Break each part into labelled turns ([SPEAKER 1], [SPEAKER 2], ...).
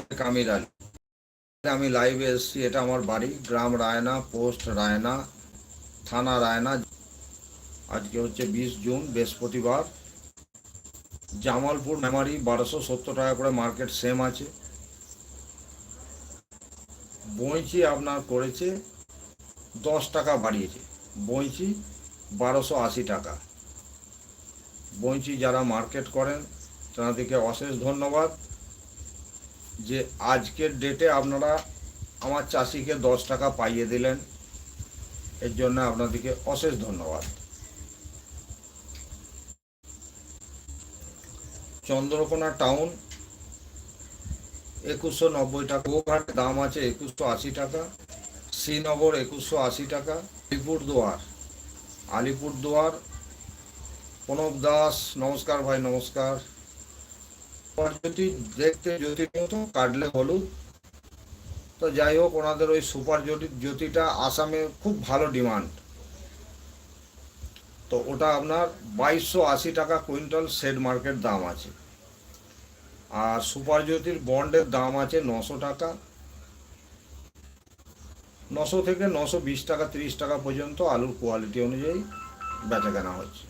[SPEAKER 1] শেখ আমির আলী আমি লাইভে এসেছি, এটা আমার বাড়ি, গ্রাম রায়না, পোস্ট রায়না, থানা রায়না। আজকে হচ্ছে বিশ জুন, বৃহস্পতিবার। জামালপুর মেমারি বারোশো সত্তর টাকা করে মার্কেট সেম আছে। বইচি আপনার করেছে, দশ টাকা বাড়িয়েছে। বইচি বারোশো আশি টাকা। বইচি যারা মার্কেট করেন, তাদেরকে অশেষ ধন্যবাদ। যে আজকের ডেটে আপনারা আমার চাষিকে দশ টাকা পাইয়ে দিলেন। এর জন্য আপনাদেরকে অশেষ ধন্যবাদ। চন্দ্রকোনা টাউন, একুশশো নব্বই টাকা। গোঘাট দাম আছে একুশশো আশি টাকা। শ্রীনগর একুশশো আশি টাকা। আলিপুরদুয়ার আলিপুরদুয়ার, প্রণব দাস, নমস্কার ভাই, নমস্কার। যদি দেখতে জ্যোতির মতো কাটলে হলুদ। তো যাই হোক, ওনাদের ওই সুপার জ্যোতি, জ্যোতিটা আসামে খুব ভালো ডিমান্ড। তো ওটা আপনার বাইশশো আশি টাকা কুইন্টাল সেড মার্কেট দাম আছে। আর সুপার জ্যোতির বন্ডের দাম আছে নশো টাকা। নশো থেকে নশো বিশ টাকা, তিরিশ টাকা পর্যন্ত আলুর কোয়ালিটি অনুযায়ী বেচা কেনা হচ্ছে।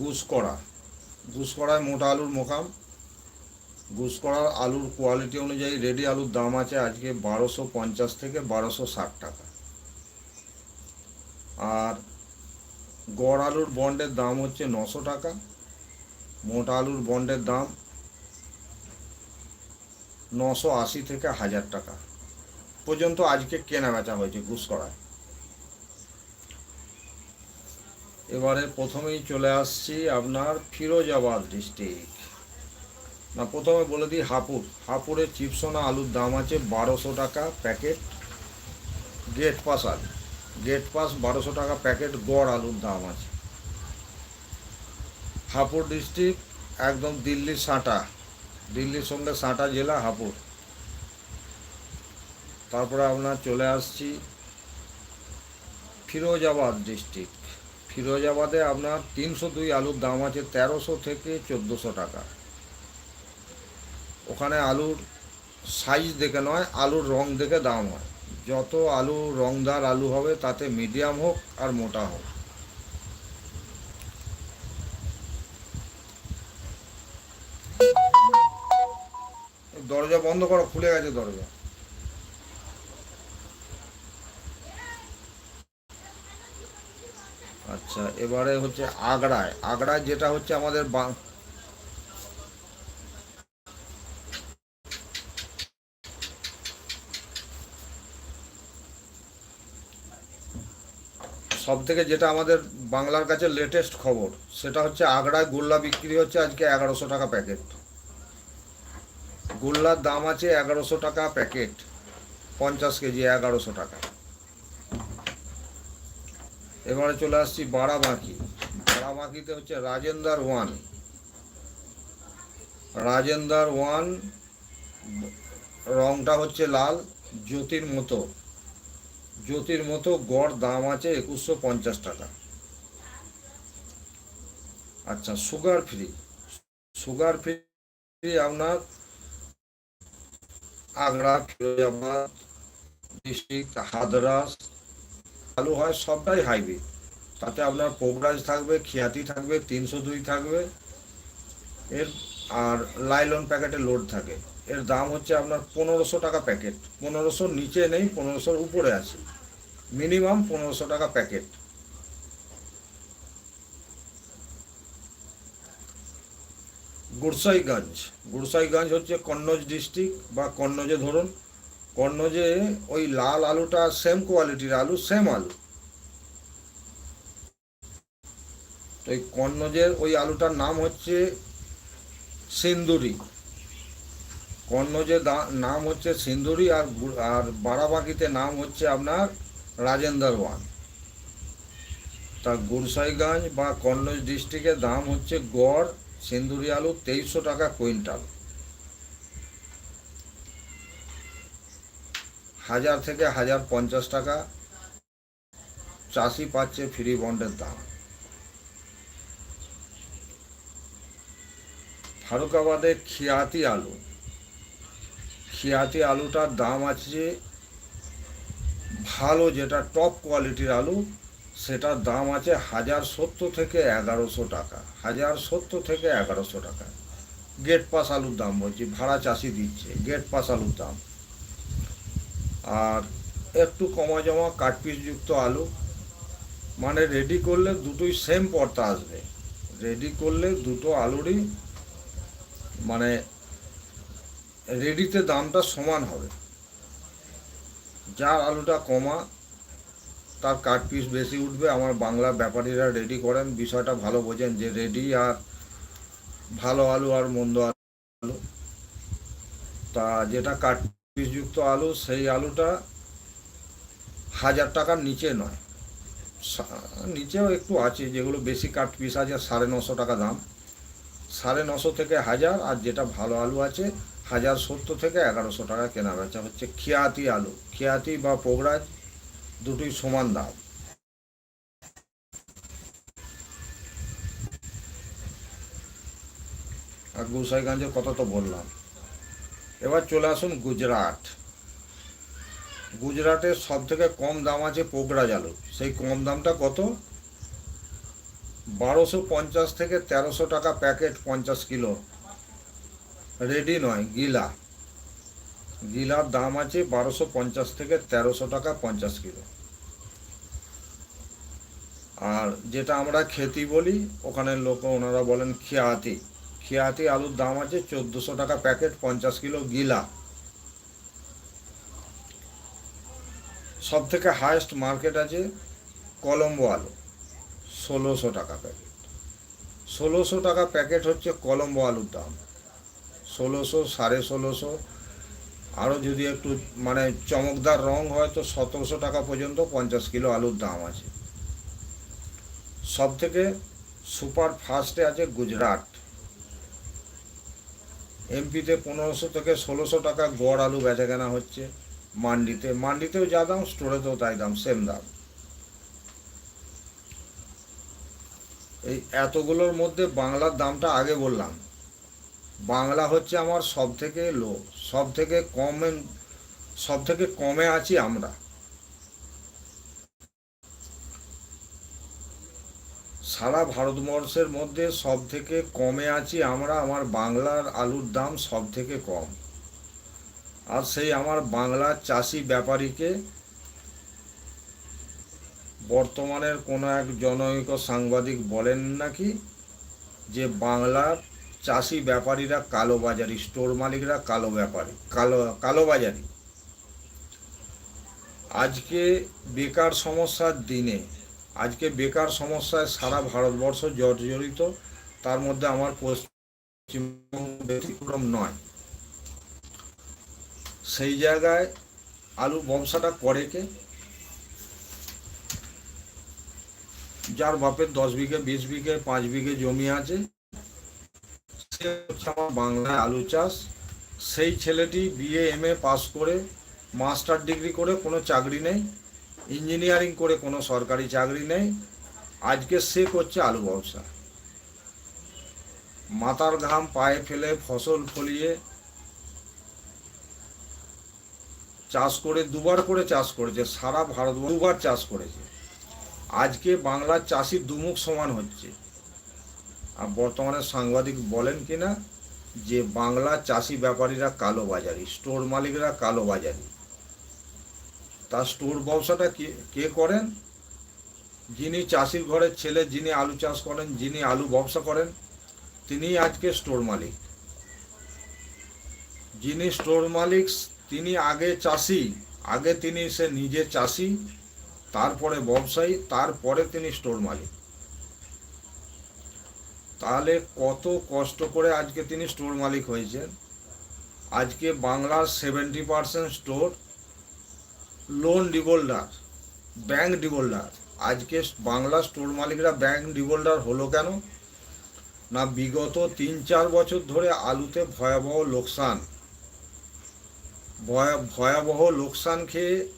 [SPEAKER 1] গুসকরা গুসকরায় মোটা আলুর মোকাম। গুসকরার আলুর কোয়ালিটি অনুযায়ী রেডি আলুর দাম আছে আজকে বারোশো পঞ্চাশ থেকে বারোশো ষাট টাকা। আর গড় আলুর বন্ডের দাম হচ্ছে নশো টাকা। মোটা আলুর বন্ডের দাম নশো আশি থেকে হাজার টাকা। পর্যন্ত আজকে কেনা বেচা হয়েছে গুসকরায় এবারে প্রথমেই চলে আসছি আপনার ফিরোজাবাদ ডিস্ট্রিক্ট। না, প্রথমে বলে দিই হাপুর। হাপুরের চিপসোনা আলুর দাম আছে বারোশো টাকা প্যাকেট গেট পাস আলু। গেট পাস বারোশো টাকা প্যাকেট গড় আলুর দাম আছে। হাপুর ডিস্ট্রিক্ট একদম দিল্লির সাঁটা। দিল্লির সঙ্গে সাঁটা জেলা হাপুর। তারপরে আপনার চলে আসছি ফিরোজাবাদ ডিস্ট্রিক্ট। ফিরোজাবাদে আপনার তিনশো দুই আলুর দাম আছে তেরোশো থেকে চোদ্দোশো টাকা। ওখানে আলুর সাইজ দেখে নয়, আলুর রং দেখে দাম হয়। যত আলু রংদার আলু হবে, তাতে মিডিয়াম হোক আর মোটা হোক। দরজা বন্ধ করো, খুলে গেছে দরজা। আচ্ছা এবারে হচ্ছে আগ্রায়। আগ্রায় যেটা হচ্ছে আমাদের সব থেকে যেটা আমাদের বাংলার কাছে লেটেস্ট খবর, সেটা হচ্ছে আগ্রায় গোল্লা বিক্রি হচ্ছে আজকে এগারোশো টাকা প্যাকেট। গোল্লার দাম আছে এগারোশো টাকা প্যাকেট, পঞ্চাশ কেজি এগারোশো টাকা। এবারে চলে আসছি বারাবাঁকি। বারাবাঁকিতে হচ্ছে রাজেন্দার ওয়ান। রাজেন্দার ওয়ান, রংটা হচ্ছে লাল, জ্যোতির মতো। জ্যোতির মতো, গড় দাম আছে একুশশো পঞ্চাশ টাকা। আচ্ছা সুগার ফ্রি। সুগার ফ্রি আপনার আগ্রা, ফিরোজাবাদ, ডিস্ট্রিক্ট হাদরাস আলু হয় সবটাই হাইব্রিড তাতে আপনার পোগরাজ থাকবে, খিয়াতি থাকবে, তিনশো দুই থাকবে। এর আর লাইলন প্যাকেটে লোড থাকে। এর দাম হচ্ছে আপনার পনেরোশো টাকা প্যাকেট পনেরোশোর নিচে নেই, পনেরোশোর উপরে আছে। মিনিমাম পনেরোশো টাকা প্যাকেট গুরসাইগঞ্জ গুরসাইগঞ্জ হচ্ছে কন্নৌজ ডিস্ট্রিক্ট বা কন্নৌজে ধরুন। কন্নৌজে ওই লাল আলুটা সেম কোয়ালিটির আলু সেম আলু। তো এই কন্নৌজের ওই আলুটার নাম হচ্ছে সিন্দুরি। কন্নৌজের দা- নাম হচ্ছে সিন্দুরি আর আর বারাবাঁকিতে নাম হচ্ছে আপনার রাজেন্দার ওয়ান। তা গুরসাইগঞ্জ বা কন্নৌজ ডিস্ট্রিক্টের দাম হচ্ছে গড় সিন্দুরি আলু তেইশশো টাকা কুইন্টাল। হাজার থেকে হাজার পঞ্চাশ টাকা চাষি পাচ্ছে ফ্রি বন্ডের দাম। ফারুকাবাদে খিয়াতি আলু। খিয়াতি আলুটার দাম আছে ভালো যেটা টপ কোয়ালিটির আলু, সেটার দাম আছে হাজার সত্তর থেকে এগারোশো টাকা, হাজার সত্তর থেকে এগারোশো টাকা। গেট পাস আলুর দাম বলছি, ভাড়া চাষি দিচ্ছে গেট পাস আলুর দাম। আর একটু কমা জমা কাটপিসযুক্ত আলু। মানে রেডি করলে দুটোই সেম পর্তা আসবে। রেডি করলে দুটো আলুরই মানে রেডিতে দামটা সমান হবে। যার আলুটা কমা, তার কাট পিস বেশি উঠবে। আমার বাংলা ব্যাপারীরা রেডি করেন, বিষয়টা ভালো বোঝেন যে রেডি আর ভালো আলু আর মন্দ আলু। তা যেটা কাট পিসযুক্ত আলু, সেই আলুটা হাজার টাকার নিচে নয়। নিচেও একটু আছে, যেগুলো বেশি কাট পিস আছে, সাড়ে নশো টাকা দাম। সাড়ে নশো থেকে হাজার, আর যেটা ভালো আলু আছে, হাজার সত্তর থেকে এগারোশো টাকা কেনা বেচা হচ্ছে খিয়াতি আলু। খিয়াতি বা পোগরাজ দুটোই সমান দাম। আর গোসাইগঞ্জের কথা তো বললাম। এবার চলে আসুন গুজরাট। গুজরাটের সব থেকে কম দাম আছে পোগরাজ আলু সেই কম দামটা কত? বারোশো পঞ্চাশ থেকে তেরোশো টাকা প্যাকেট পঞ্চাশ কিলো। রেডি নয়, গিলা। গিলার দাম আছে বারোশো পঞ্চাশ থেকে তেরোশো টাকা পঞ্চাশ কিলো। আর যেটা আমরা খেতি বলি ওখানে লোক ওনারা বলেন খিয়াতি। খিয়াতি আলুর দাম আছে চোদ্দোশো টাকা প্যাকেট, পঞ্চাশ কিলো গিলা। সব থেকে হায়েস্ট মার্কেট আছে কলম্বো আলু, ষোলোশো টাকা প্যাকেট। ষোলোশো টাকা প্যাকেট হচ্ছে কলম্বো আলুর দাম। ষোলোশো, সাড়ে ষোলোশো। আরও যদি একটু মানে চমকদার রং হয় তো সতেরোশো টাকা পর্যন্ত পঞ্চাশ কিলো আলুর দাম আছে। সব থেকে সুপার ফাস্টে আছে গুজরাট। এমপিতে পনেরোশো থেকে ষোলোশো টাকা গড় আলু বেচা কেনা হচ্ছে মান্ডিতে। মান্ডিতেও যা দাম, স্টোরেতেও তাই দাম সেম দাম। এই এতগুলোর মধ্যে বাংলার দামটা আগে বললাম। বাংলা হচ্ছে আমার সব থেকে লো সব থেকে কমে সব থেকে কমে আছি আমরা। সারা ভারতবর্ষের মধ্যে সব থেকে কমে আছি আমরা, আমার বাংলার আলুর দাম সব থেকে কম। আর সেই আমার বাংলার চাষি ব্যাপারীকে বর্তমানের কোনো এক জনৈক সাংবাদিক বলেন নাকি যে বাংলার চাষি ব্যাপারীরা কালোবাজারি স্টোর মালিকরা কালো ব্যাপারী, কালো কালোবাজারি আজকে বেকার সমস্যার দিনে আজকে বেকার সমস্যায় সারা ভারতবর্ষ জর্জরিত, তার মধ্যে আমার পশ্চিমবঙ্গ ব্যতিক্রম নয়। সেই জায়গায় আলু ব্যবসাটা করে কে? যার বাপের দশ বিঘে, বিশ বিঘে, পাঁচ বিঘে জমি আছে, সে হচ্ছে আমার বাংলায় আলু চাষ। সেই ছেলেটি B A M A pass করে মাস্টার ডিগ্রি করে কোনো চাকরি নেই। ইঞ্জিনিয়ারিং করে কোনো সরকারি চাকরি নেই। আজকে সে করছে আলু ব্যবসা। মাথার ঘাম পায়ে ফেলে ফসল ফলিয়ে চাষ করে, দুবার করে চাষ করেছে, সারা ভারত দুবার চাষ করেছে। আজকে বাংলার চাষি দুমুখ সমান হচ্ছে। আর বর্তমানে সাংবাদিক বলেন কিনা, যে বাংলা চাষি ব্যাপারীরা কালো বাজারি, স্টোর মালিকরা কালো বাজারি। তার স্টোর ব্যবসাটা কে কে করেন? যিনি চাষির ঘরের ছেলে, যিনি আলু চাষ করেন, যিনি আলু ব্যবসা করেন তিনি আজকে স্টোর মালিক। যিনি স্টোর মালিক, তিনি আগে চাষি, আগে তিনি সে নিজে চাষি, তারপরে ব্যবসায়ী, তারপরে তিনি স্টোর মালিক। তাহলে কত কষ্ট করে আজকে তিনি স্টোর মালিক হয়েছেন? আজকে বাংলার seventy percent store loan defaulter bank defaulter আজকে বাংলা স্টোর মালিকরা ব্যাংক ডিবোল্ডার হলো কেন? না বিগত তিন চার বছর ধরে আলুতে ভয়াবহ লোকসান। ভয়া- ভয়াবহ লোকসান খেয়ে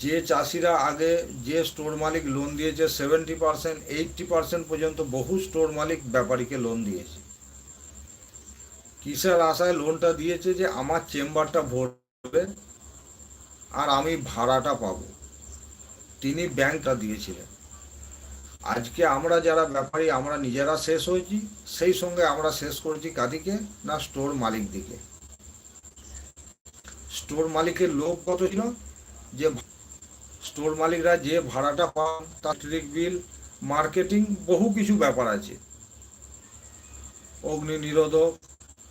[SPEAKER 1] যে চাষিরা আগে যে স্টোর মালিক লোন দিয়েছে সেভেন্টি পার্সেন্ট এইটটি পার্সেন্ট পর্যন্ত বহু স্টোর মালিক ব্যাপারীকে লোন দিয়েছে। কিসের আশায় লোনটা দিয়েছে যে আমার চেম্বারটা ভরবে? আর আমি ভাড়াটা পাবো। তিনি ব্যাংকটা দিয়েছিলেন। আজকে আমরা যারা ব্যাপারী, আমরা নিজেরা শেষ হয়েছি। সেই সঙ্গে আমরা শেষ করেছি কাদিকে না স্টোর মালিক দিকে। স্টোর মালিকের লোক কত ছিল? যে স্টোর মালিকরা যে ভাড়াটা পান, তার বিল মার্কেটিং বহু কিছু ব্যাপার আছে। অগ্নি নিরোধক,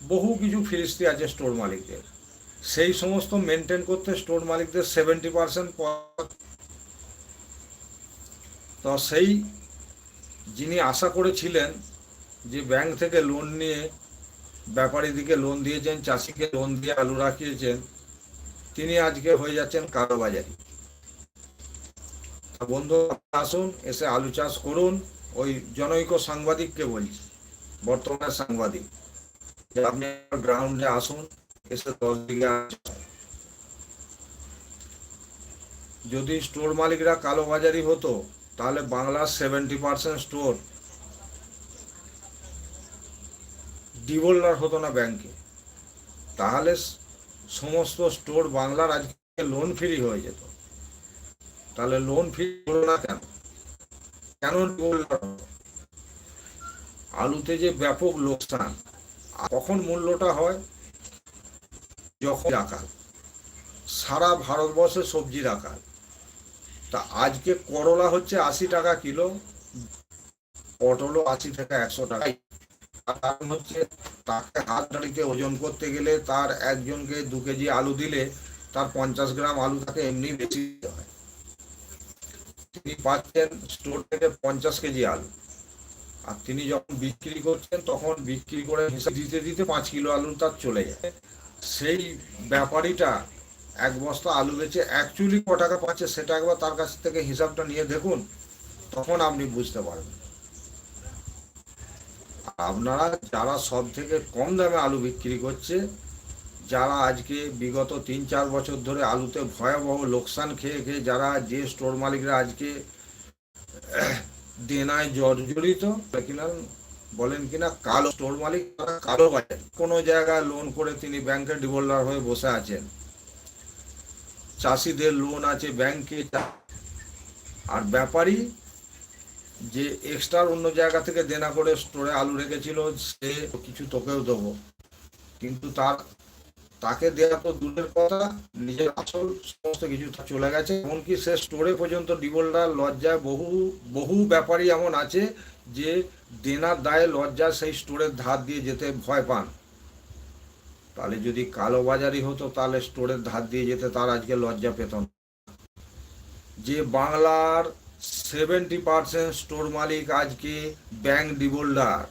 [SPEAKER 1] বহু কিছু ফিরিস্তি আছে স্টোর মালিকদের। সেই সমস্ত মেনটেন করতে স্টোর মালিকদের সেভেন্টি পার্সেন্ট তো সেই যিনি আশা করেছিলেন যে ব্যাংক থেকে লোন নিয়ে ব্যাপারীদিকে লোন দিয়েছেন, চাষিকে লোন দিয়ে আলু রাখিয়েছেন, তিনি আজকে হয়ে যাচ্ছেন কালোবাজারি বন্ধু, আসুন, এসে আলু চাষ করুন, ওই জনৈক সাংবাদিককে বলছি, বর্তমানে সাংবাদিক। আপনি গ্রাউন্ডে আসুন। এসে দশ দিকে যদি স্টোর মালিকরা কালোবাজারি হতো, তাহলে বাংলার সেভেন্টি পার্সেন্ট স্টোর ডিভোল্ডার হতো না ব্যাংকে তাহলে সমস্ত স্টোর বাংলার আজকে লোন ফ্রি হয়ে যেত। তাহলে লোন ফ্রি হলো না কেন? কেন ডিভোল্ডার আলুতে যে ব্যাপক লোকসান কখন মূল্যটা হয়? যখন রাখাল সারা ভারতবর্ষে সবজি রাখাল তা আজকে করলা হচ্ছে আশি টাকা কিলো, পটলও আশি টাকা একশো টাকা। কারণ হচ্ছে তাকে হাত দাঁড়িতে ওজন করতে গেলে তার একজনকে দু কেজি আলু দিলে তার পঞ্চাশ গ্রাম আলু তাকে এমনি বেশি হয়। তিনি পাচ্ছেন স্টোর থেকে পঞ্চাশ কেজি আলু। আর তিনি যখন বিক্রি করছেন, তখন বিক্রি করে হিসাব দিতে দিতে পাঁচ কিলো আলু তার চলে যায়। সেই ব্যাপারীটা এক বস্তা আলু বেচে অ্যাকচুয়ালি ক টাকা পাচ্ছে, সেটা একবার তার কাছ থেকে হিসাবটা নিয়ে দেখুন, তখন আপনি বুঝতে পারবেন। আপনারা যারা সব থেকে কম দামে আলু বিক্রি করছে, যারা আজকে বিগত তিন চার বছর ধরে আলুতে ভয়াবহ লোকসান খেয়ে খেয়ে যারা যে স্টোর মালিকরা আজকে দেনায় জর্জরিত কিনা বলেন কিনা, কালো স্টোর মালিক কালো বাজার। কোনো জায়গায় লোন করে তিনি ব্যাংকের ডিভোল্ডার হয়ে বসে আছেন। চাষিদের লোন আছে ব্যাংকে আর ব্যাপারী যে এক্সট্রা অন্য জায়গা থেকে দেনা করে স্টোরে আলু রেখেছিল, সে কিছু তোকেও দেবো। কিন্তু তার তাকে দেওয়া তো দূরের কথা, নিজের আসল সমস্ত কিছু চলে গেছে। এমনকি সে স্টোরে পর্যন্ত ডিভোল্ডার লজ্জায় বহু বহু ব্যাপারী এমন আছে যে দেনার দায়ে লজ্জা সেই স্টোরের ধার দিয়ে যেতে ভয় পান। তাহলে যদি কালোবাজারি হতো, তাহলে স্টোরের ধার দিয়ে যেতে তার আজকে লজ্জা পেত না। যে বাংলার সেভেন্টি পার্সেন্ট স্টোর মালিক আজকে ব্যাংক ডিভোল্ডার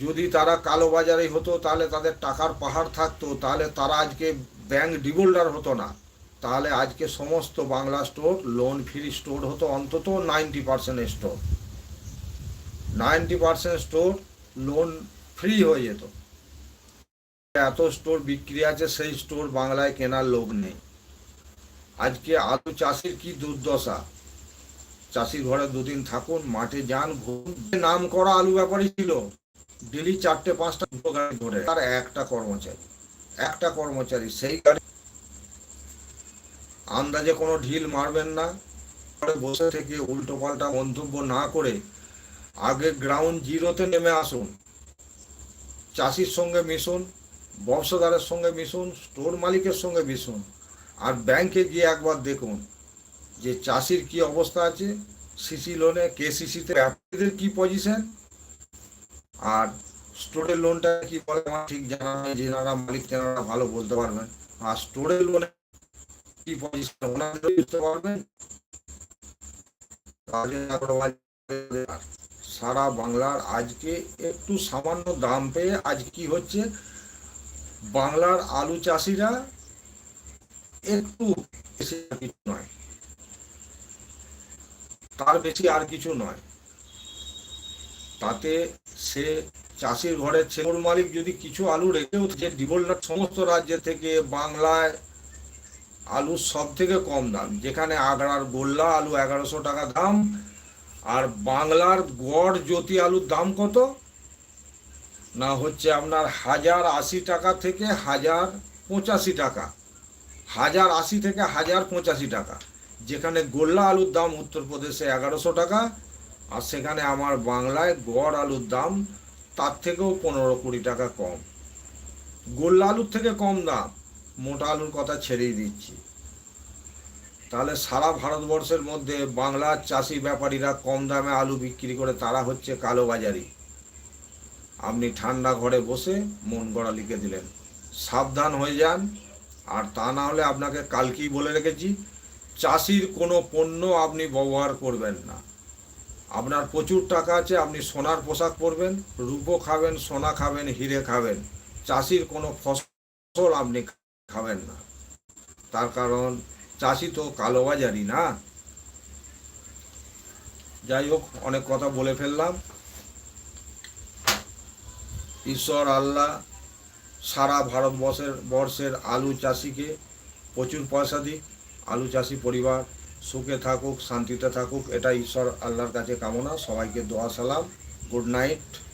[SPEAKER 1] যদি তারা কালোবাজারি হতো, তাহলে তাদের টাকার পাহাড় থাকতো, তাহলে তারা আজকে ব্যাংক ডিভোল্ডার হতো না। তাহলে আজকে সমস্ত Bangla store loan free store হতো, অন্তত ninety percent store ninety percent store loan free হয়ে যেত। এত স্টোর বিক্রি আছে, সেই স্টোর বাংলায় কেনার লোক নেই। আজকে আলু চাষির কি দুর্দশা? চাষির ঘরে দুদিন থাকুন, মাঠে যান নাম করা আলু ব্যাপারই ছিল, ডেলি চারটে, পাঁচটা দুটো গাড়ি ধরে। তার একটা কর্মচারী একটা কর্মচারী, সেই গাড়ি। আন্দাজে কোনো ঢিল মারবেন না। বসে থেকে উল্টো পাল্টা মন্তব্য না করে আগে গ্রাউন্ড জিরোতে নেমে আসুন। চাষির সঙ্গে মিশুন ব্যবসাদারের সঙ্গে মিশুন স্টোর মালিকের সঙ্গে মিশুন, আর ব্যাংকে গিয়ে একবার দেখুন যে চাষির কি অবস্থা আছে সিসি লোনে কে কেসিসিতে ব্যাপারীদের কি পজিশন আর স্টোরের লোনটা কি বলে? আমার ঠিক জানা নেই যেনারা মালিক তেনারা ভালো বলতে পারবেন। আর স্টোরের লোনে কি পজিশন ওনাদের বুঝতে পারবেন? আগরওয়াল সারা বাংলার আজকে একটু সামান্য দাম পেয়ে আজ কি হচ্ছে? বাংলার আলু চাষিরা একটু বেশি নয়। তার বেশি আর কিছু নয়। তাতে সে চাষির ঘরের ছেলের মালিক যদি কিছু আলু রেখেও যে ডিভোল্টার সমস্ত রাজ্য থেকে বাংলায় আলু সব থেকে কম দাম। যেখানে আগ্রার গোল্লা আলু এগারোশো টাকা দাম আর বাংলার গড় জ্যোতি আলুর দাম কত? না হচ্ছে আপনার হাজার আশি টাকা থেকে হাজার পঁচাশি টাকা। হাজার আশি থেকে হাজার পঁচাশি টাকা। যেখানে গোল্লা আলুর দাম উত্তরপ্রদেশে এগারোশো টাকা, আর সেখানে আমার বাংলায় গড় আলুর দাম তার থেকেও পনেরো কুড়ি টাকা কম। গোল্লা আলুর থেকে কম দাম। মোটা আলুর কথা ছেড়েই দিচ্ছি। তাহলে সারা ভারতবর্ষের মধ্যে বাংলার চাষি ব্যাপারীরা কম দামে আলু বিক্রি করে তারা হচ্ছে কালোবাজারি। আপনি ঠান্ডা ঘরে বসে মন গড়া লিখে দিলেন। সাবধান হয়ে যান, আর তা না হলে আপনাকে কালকেই বলে রেখেছি, চাষির কোনো পণ্য আপনি ব্যবহার করবেন না। আপনার প্রচুর টাকা আছে, আপনি সোনার পোশাক পরবেন, রূপো খাবেন, সোনা খাবেন, হিরে খাবেন, চাষির কোনো ফসল আপনি খাবেন না। তার কারণ চাষি তো কালোবাজারি, না? যাই হোক, অনেক কথা বলে ফেললাম। ঈশ্বর, আল্লাহ সারা ভারতবর্ষের, বর্ষের আলু চাষিকে প্রচুর পয়সা দিক। আলু চাষি পরিবার সুখে থাকুক, শান্তিতে থাকুক এটা ঈশ্বর আল্লাহর কাছে কামনা। সবাইকে দোয়া, সালাম। Good night.